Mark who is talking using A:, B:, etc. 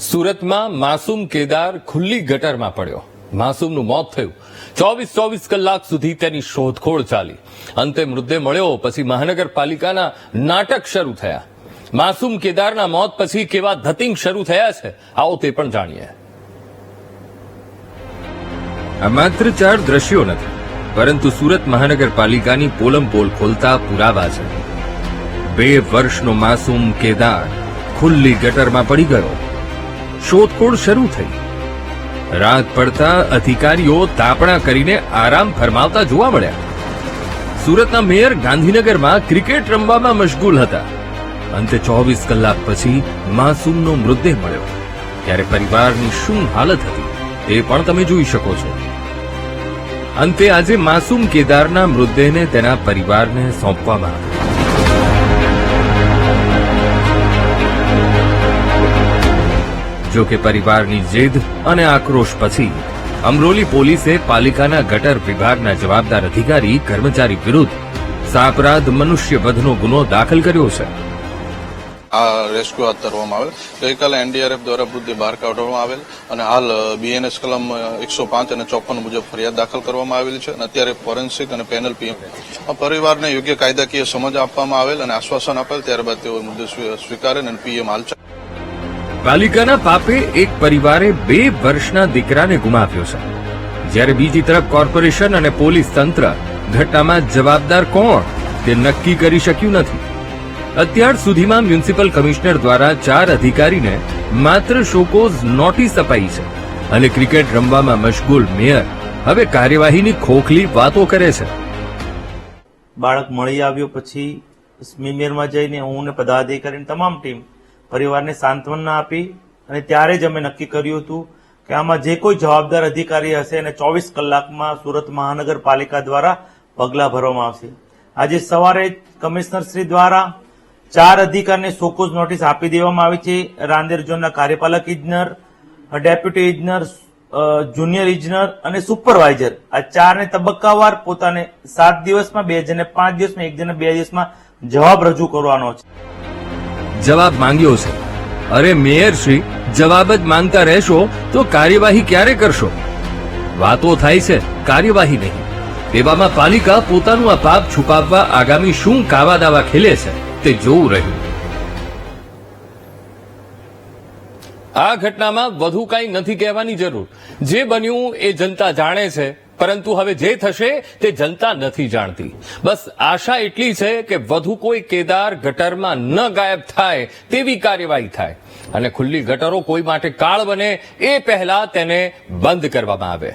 A: સુરતમાં માસૂમ કેદાર ખુલ્લી ગટરમાં પડ્યો. માસૂમનું મોત થયું. ચોવીસ ચોવીસ કલાક સુધી તેની શોધખોળ ચાલી. અંતે મૃતદેહ મળ્યો, પછી મહાનગરપાલિકાના નાટક શરૂ થયા. માસૂમ કેદારના મોત પછી કેવા ધતિંગ શરૂ થયા છે, આવો તે પણ જાણીએ. આ માત્ર ચાર દ્રશ્યો નથી, પરંતુ સુરત મહાનગરપાલિકાની પોલમ પોલ ખોલતા પુરાવા છે. બે વર્ષનો માસૂમ કેદાર ખુલ્લી ગટરમાં પડી ગયો. શોધખોળ શરૂ થઈ. રાત પડતા અધિકારીઓ તાપણા કરીને આરામ ફરમાવતા જોવા મળ્યા. સુરતના મેયર ગાંધીનગરમાં ક્રિકેટ રમવામાં મશગુલ હતા. અંતે ચોવીસ કલાક પછી માસૂમનો મૃતદેહ મળ્યો. ત્યારે પરિવારની શું હાલત હતી તે પણ તમે જોઈ શકો છો. અંતે આજે માસૂમ કેદારના મૃતદેહને તેના પરિવારને સોંપવામાં આવ્યો. જો કે પરિવારની જીદ અને આક્રોશ પછી અમરોલી પોલીસે પાલિકાના ગટર વિભાગના જવાબદાર અધિકારી, કર્મચારી વિરુદ્ધ સાપરાધ મનુષ્યવધનો ગુનો દાખલ કર્યો છે.
B: આ રેસ્ક્યુ હાથ ધરવામાં આવેલ. ગઈકાલે એનડીઆરએફ દ્વારા વૃદ્ધિ બહાર કાઢવામાં આવેલ અને હાલ બીએનએસ કલમ એકસો પાંચ અને ચોપન મુજબ ફરિયાદ દાખલ કરવામાં આવેલી છે અને અત્યારે ફોરેન્સિક અને પેનલ પીએમ પરિવારને યોગ્ય કાયદાકીય સમજ આપવામાં આવેલ અને આશ્વાસન આપેલ. ત્યારબાદ તેઓ મુદ્દે સ્વીકારે અને પીએમ હાલ
A: પાલિકાના પાપે એક પરિવારે બે વર્ષના દીકરાને ગુમાવ્યો છે. જ્યારે બીજી તરફ કોર્પોરેશન અને પોલીસ તંત્ર ઘટનામાં જવાબદાર કોણ તે નક્કી કરી શક્યું નથી. અત્યાર સુધીમાં મ્યુનિસિપલ કમિશનર દ્વારા ચાર અધિકારીને માત્ર શોકોઝ નોટિસ અપાઈ છે અને ક્રિકેટ રમવામાં મશગુલ મેયર હવે કાર્યવાહીની ખોખલી વાતો કરે છે.
C: બાળક મળી આવ્યો પછી સ્મીમેરમાં જઈને હું ને પદાધિકારી તમામ ટીમ પરિવારને સાંત્વના આપી અને ત્યારે જ અમે નક્કી કર્યું હતું કે આમાં જે કોઈ જવાબદાર અધિકારી હશે એને ચોવીસ કલાકમાં સુરત મહાનગરપાલિકા દ્વારા પગલાં ભરવામાં આવશે. આજે સવારે કમિશનર શ્રી દ્વારા ચાર અધિકારીને સોકોઝ નોટિસ આપી દેવામાં આવી છે. રાંદેર ઝોનના કાર્યપાલક ઇજનર, ડેપ્યુટી ઇજનર જુનિયર ઇજનર અને સુપરવાઇઝર આ ચારને તબક્કાવાર પોતાને સાત દિવસમાં, બે જણને પાંચ દિવસમાં, એક જણને બે દિવસમાં જવાબ રજૂ કરવાનો છે.
A: જવાબ માંગ્યો છે. અરે મેયર શ્રી, જવાબ જ માંગતા રહેશો તો કાર્યવાહી ક્યારે કરશો? વાતો થાય છે, કાર્યવાહી નહીં. તેવામાં પાલિકા પોતાનું આ પાપ છુપાવવા આગામી શું કાવા દાવા ખેલે છે તે જોવું રહ્યું. આ ઘટનામાં વધુ કંઈ નથી કહેવાની જરૂર. જે બન્યું એ જનતા જાણે છે પરંતુ હવે જે થશે તે જનતા નથી જાણતી. બસ આશા એટલી છે કે વધુ કોઈ કેદાર ગટરમાં ન ગાયબ થાય તેવી કાર્યવાહી થાય. અને ખુલ્લી ગટરો કોઈ માટે કાળ બને એ પહેલા તેને બંધ કરવામાં આવે.